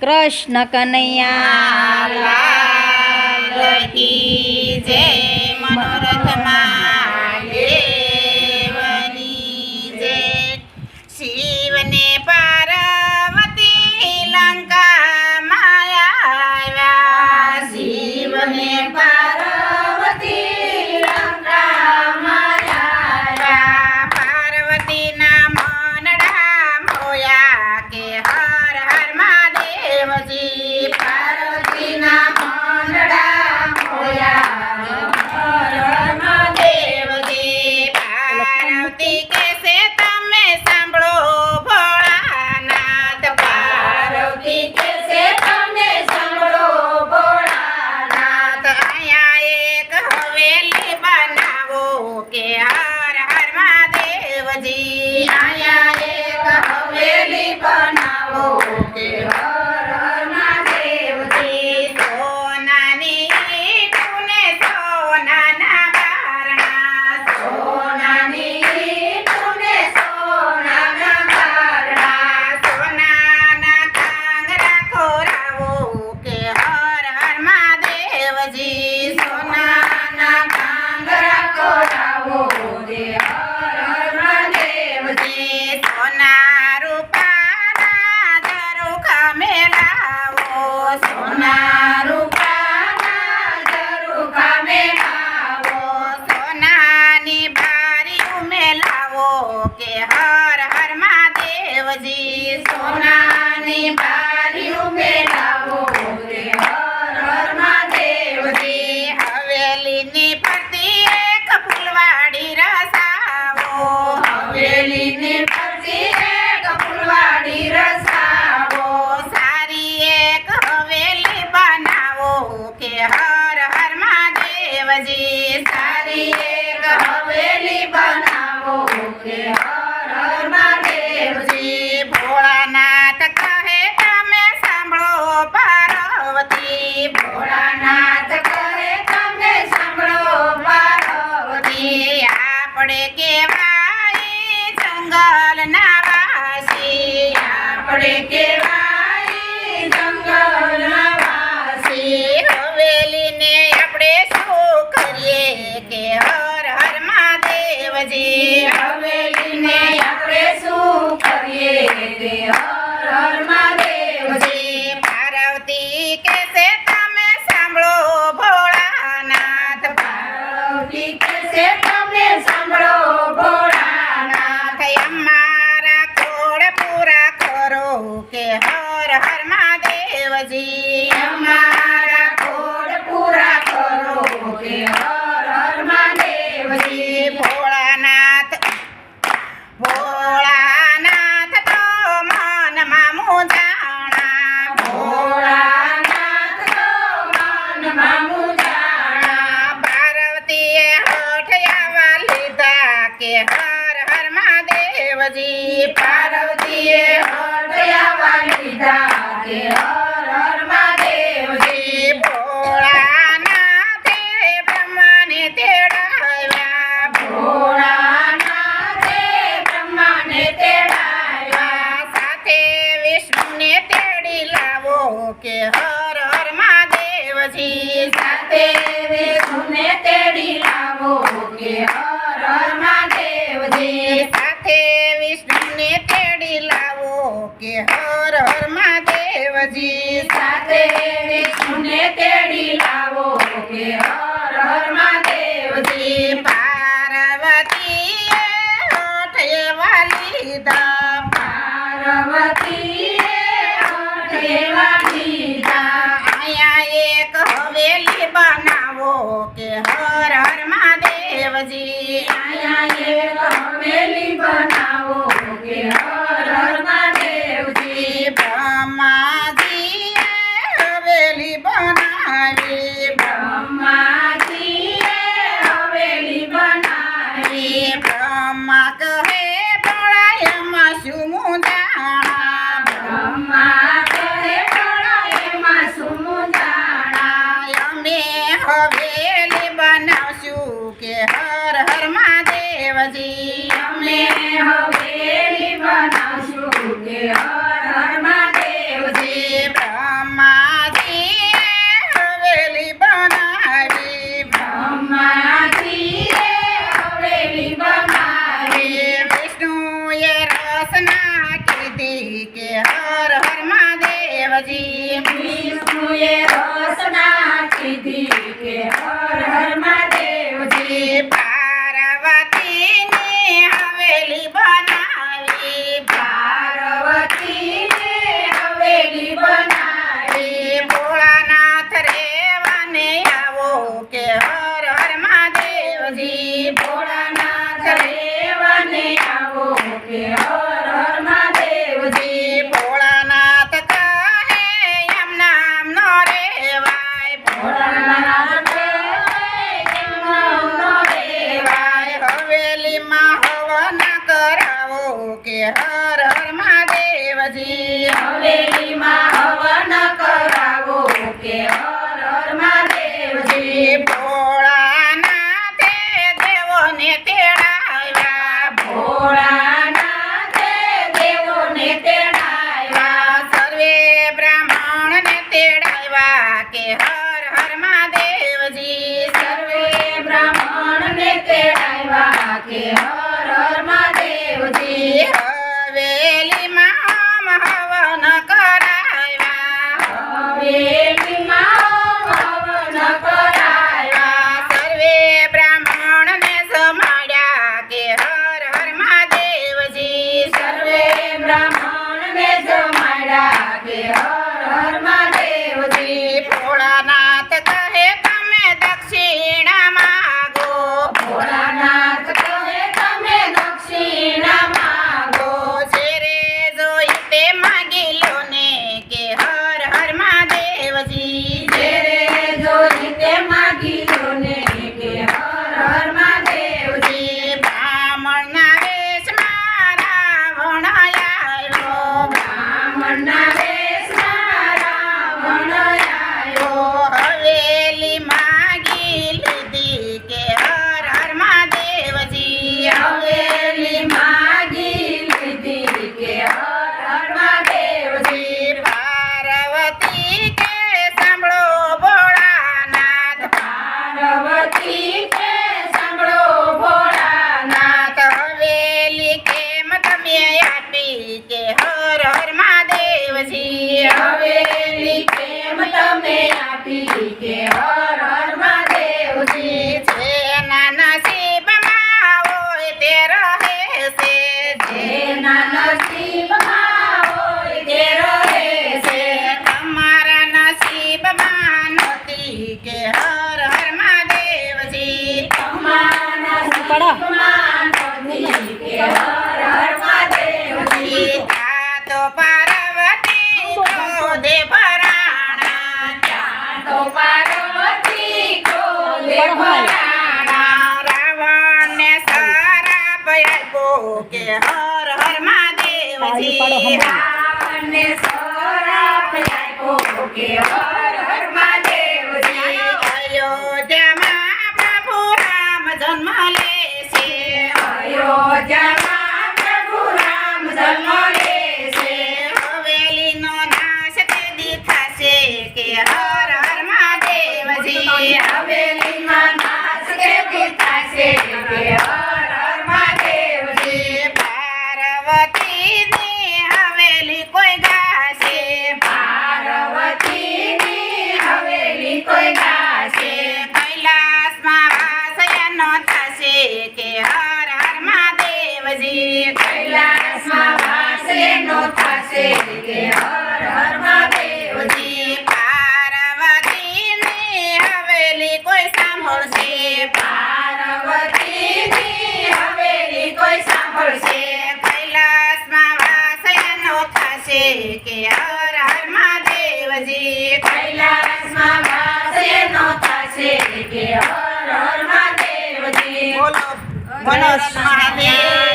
કૃષ્ણ કનૈયા જય મનોરથ માની શિવને પાર્વતી લંકા માયા શિવને Daddy. કે હર હર મહાદેવજી. સોનાની બારી ઉમેરાવો કે હર હર મહાદેવજી. હવેલીની હર હર મહાદેવજી પાર્વતીએ હર દયાવાળી ધાકે હર હર હર મહાદેવજી સાથે સુને તેડી લાવો કે પછી અમને હવેલી બનાવશું કે હર હર મહાદેવજી બ્રહ્માજી હવેલી રસના કીધી કે હર હર મહાદેવજી. વિષ્ણુએ Yeah. કે હર હર મહાદેવ. કે હર હર મહાદેવજી. રામને સૌરાપ લાગ્યો કે હર કૈલાસમાં હવેલી કોઈ સાંભળશે પાર્વતીની કોઈ સાંભળશે કૈલાસમાં વાસે નો થાશે કે હર હર મહાદેવજી નો થાશે કે મહાદેવ